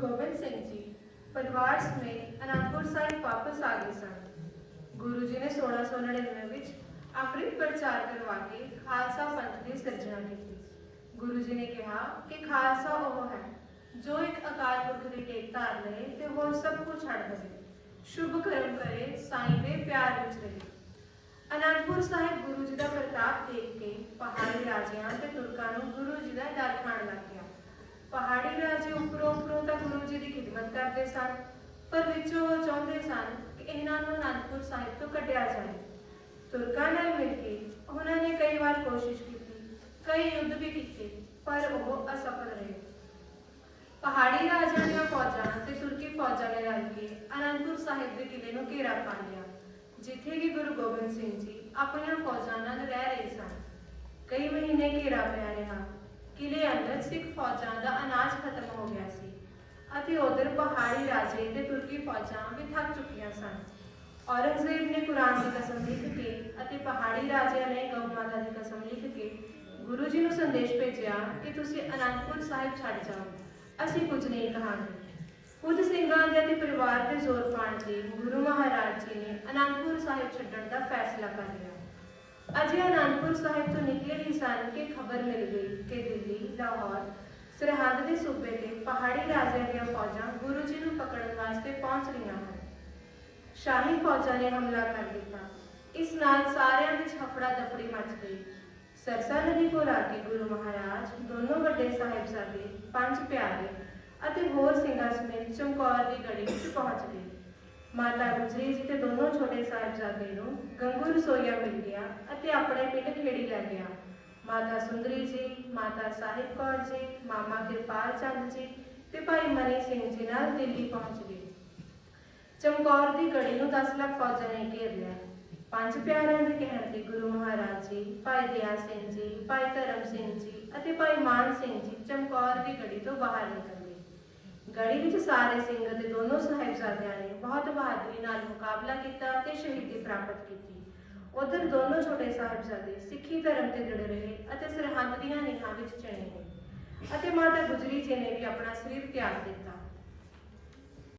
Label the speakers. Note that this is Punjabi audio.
Speaker 1: ਗੋਬਿੰਦ ਸਿੰਘ ਜੀ ਪਰਿਵਾਰ ਸਮੇਤ ਅਨੰਦਪੁਰ ਸਾਹਿਬ ਵਾਪਸ ਆ ਗਏ ਸਨ। ਗੁਰੂ ਜੀ ਨੇ 1699 ਵਿੱਚ ਅੰਮ੍ਰਿਤ ਪ੍ਰਚਾਰ ਕਰਵਾ ਕੇ ਖਾਲਸਾ ਪੰਥ ਦੀ ਸਿਰਜਣਾ ਕੀਤੀ। ਗੁਰੂ ਜੀ ਨੇ ਕਿਹਾ ਕਿ ਖਾਲਸਾ ਉਹ ਹੈ ਜੋ ਇੱਕ ਅਕਾਲ ਪੁਰਖ ਦੀ ਟੇਕ ਧਾਰ ਲਏ ਤੇ ਹੋਰ ਸਭ ਕੁਝ ਛੱਡ ਦੇਵੇ। ਸ਼ੁਭ ਕਰਮ ਕਰੇ, ਸਾਈਂ ਦੇ ਪਿਆਰ ਵਿੱਚ ਰਹੇ। ਅਨੰਦਪੁਰ ਸਾਹਿਬ ਗੁਰੂ ਜੀ ਦਾ ਪ੍ਰਤਾਪ ਦੇਖ ਕੇ ਪਹਾੜੀ ਰਾਜਿਆਂ ਤੇ ਤੁਰਕਾਂ ਨੂੰ ਗੁਰੂ ਜੀ ਦਾ ਡਰ ਖਾਣ ਲੱਗ ਗਿਆ ਪਹਾੜੀ ਰਾਜੇ ਉੱਪਰੋਂ ਉੱਪਰੋਂ ਤਾਂ ਗੁਰੂ ਜੀ ਦੀ ਖਿਦਮਤ ਕਰਦੇ ਸਨ ਪਰ ਵਿੱਚੋਂ ਉਹ ਚਾਹੁੰਦੇ ਸਨ ਕਿ ਇਹਨਾਂ ਨੂੰ ਅਨੰਦਪੁਰ ਸਾਹਿਬ ਤੋਂ ਕੱਢਿਆ ਜਾਏ ਤੁਰਕਾਂ ਨਾਲ ਮਿਲ ਕੇ ਉਹਨਾਂ ਨੇ ਕਈ ਵਾਰ ਕੋਸ਼ਿਸ਼ ਕੀਤੀ, ਕਈ ਯੁੱਧ ਵੀ ਕੀਤੇ, ਪਰ ਉਹ ਅਸਫਲ ਰਹੇ। ਪਹਾੜੀ ਰਾਜਿਆਂ ਦੀਆਂ ਫੌਜਾਂ ਤੇ ਤੁਰਕੀ ਫੌਜਾਂ ਨੇ ਰਲ ਕੇ ਅਨੰਦਪੁਰ ਸਾਹਿਬ ਦੇ ਕਿਲੇ ਨੂੰ ਘੇਰਾ ਪਾ ਲਿਆ, ਜਿੱਥੇ ਕਿ ਗੁਰੂ ਗੋਬਿੰਦ ਸਿੰਘ ਜੀ ਆਪਣੀਆਂ ਫੌਜਾਂ ਨਾਲ ਰਹਿ ਰਹੇ ਸਨ। ਕਈ ਮਹੀਨੇ ਘੇਰਾ ਪਿਆ ਰਿਹਾ ਕਿਲੇ ਅੰਦਰ ਸਿੱਖ ਫੌਜਾਂ ਦਾ ਅਨਾਜ ਖਤਮ ਹੋ ਗਿਆ ਸੀ। ਅਤੇ ਉਧਰ ਪਹਾੜੀ ਰਾਜੇ ਤੇ ਤੁਰਕੀ ਫੌਜਾਂ ਵੀ ਥੱਕ ਚੁੱਕੀਆਂ ਸਨ। ਔਰੰਗਜ਼ੇਬ ਨੇ ਕੁਰਾਨ ਦੀ ਕਸਮ ਲਿਖ ਕੇ ਅਤੇ ਪਹਾੜੀ ਰਾਜਿਆਂ ਨੇ ਗਊ ਮਾਤਾ ਦੀ ਕਸਮ ਲਿਖ ਕੇ ਗੁਰੂ ਜੀ ਨੂੰ ਸੰਦੇਸ਼ ਭੇਜਿਆ ਕਿ ਤੁਸੀਂ ਅਨੰਦਪੁਰ ਸਾਹਿਬ ਛੱਡ ਜਾਓ। ਅਸੀਂ ਕੁਝ ਨਹੀਂ ਕਹਾਂਗੇ। ਕੁਝ ਸਿੰਘਾਂ ਦੇ ਅਤੇ ਪਰਿਵਾਰ ਦੇ ਜ਼ੋਰ ਪਾਣ ਤੇ ਗੁਰੂ ਮਹਾਰਾਜ ਜੀ ਨੇ ਅਨੰਦਪੁਰ ਸਾਹਿਬ ਛੱਡਣ ਦਾ ਫੈਸਲਾ ਕਰ ਲਿਆ। ਅਜੇ ਅਨੰਦਪੁਰ ਸਾਹਿਬ ਤੋਂ ਨਿਕਲੇ ਹੀ ਸਨ ਕਿ ਖਬਰ ਮਿਲ ਗਈ ਕਿ ਦਿੱਲੀ, ਲਾਹੌਰ, ਸਰਹੱਦ ਦੇ ਸੂਬੇ ਤੇ ਪਹਾੜੀ ਰਾਜਿਆਂ ਦੀਆਂ ਫੌਜਾਂ ਗੁਰੂ ਜੀ ਨੂੰ ਪਕੜਨ ਵਾਸਤੇ ਪਹੁੰਚ ਰਹੀਆਂ ਹਨ। ਸ਼ਾਹੀ ਫੌਜਾਂ ਨੇ ਹਮਲਾ ਕਰ ਦਿੱਤਾ। ਇਸ ਨਾਲ ਸਾਰਿਆਂ ਵਿੱਚ ਹਫੜਾ ਦਫੜੀ ਮਚ ਗਈ। ਸਰਸਾ ਨਦੀ ਕੋਲ ਆ ਕੇ ਗੁਰੂ ਮਹਾਰਾਜ, ਦੋਨੋਂ ਵੱਡੇ ਸਾਹਿਬਜ਼ਾਦੇ, ਪੰਜ ਪਿਆਰੇ ਅਤੇ ਹੋਰ ਸਿੰਘਾਂ ਸਮੇਤ ਚਮਕੌਰ ਦੀ ਗੜੀ ਵਿੱਚ ਪਹੁੰਚ ਗਏ। ਮਾਤਾ ਗੁਜਰੀ ਜੀ ਤੇ ਦੋਨੋਂ ਛੋਟੇ ਸਾਹਿਬਜ਼ਾਦੇ ਨੂੰ ਗੰਗੂ ਰਸੋਈਆ ਮਿਲ ਗਿਆ ਅਤੇ ਆਪਣੇ ਪਿੰਡ ਖੇੜੀ ਲੈ ਗਿਆ। ਮਾਤਾ ਸੁੰਦਰੀ ਜੀ, ਮਾਤਾ ਸਾਹਿਬ ਕੌਰ ਜੀ, ਮਾਮਾ ਕਿਰਪਾਲ ਚੰਦ ਜੀ ਤੇ ਭਾਈ ਮਨੀ ਸਿੰਘ ਜੀ ਨਾਲ ਦਿੱਲੀ ਪਹੁੰਚ ਗਏ। ਚਮਕੌਰ ਦੀ ਗੜੀ ਨੂੰ 10 ਲੱਖ ਫੌਜਾਂ ਨੇ ਘੇਰ ਲਿਆ। ਪੰਜ ਪਿਆਰਿਆਂ ਦੇ ਕਹਿਣ ਤੇ ਗੁਰੂ ਮਹਾਰਾਜ ਜੀ, ਭਾਈ ਦਿਆ ਸਿੰਘ ਜੀ, ਭਾਈ ਧਰਮ ਸਿੰਘ ਜੀ ਅਤੇ ਭਾਈ ਮਾਨ ਸਿੰਘ ਜੀ ਚਮਕੌਰ ਦੀ ਗੜੀ ਤੋਂ ਬਾਹਰ ਨਿਕਲ ਗਏ। ਗੜੀ ਵਿੱਚ ਸਾਰੇ ਸਿੰਘ ਅਤੇ ਦੋਨੋਂ ਸਾਹਿਬਜ਼ਾਦਿਆਂ ਨੇ ਬਹੁਤ ਬਹਾਦਰੀ ਨਾਲ ਮੁਕਾਬਲਾ ਕੀਤਾ ਤੇ ਸ਼ਹੀਦੀ ਪ੍ਰਾਪਤ ਕੀਤੀ। ਉਧਰ ਦੋਨੋਂ ਛੋਟੇ ਸਾਹਿਬਜ਼ਾਦੇ ਸਿੱਖੀ ਧਰਮ ਤੇ ਜੁੜੇ ਰਹੇ ਅਤੇ ਸਰਹੱਦ ਦੀਆਂ ਨੀਹਾਂ ਵਿੱਚ ਚਣੇ ਗਏ। ਅਤੇ ਮਾਤਾ ਗੁਜਰੀ ਜੀ ਨੇ ਵੀ ਆਪਣਾ ਸਰੀਰ ਤਿਆਗ ਦਿੱਤਾ।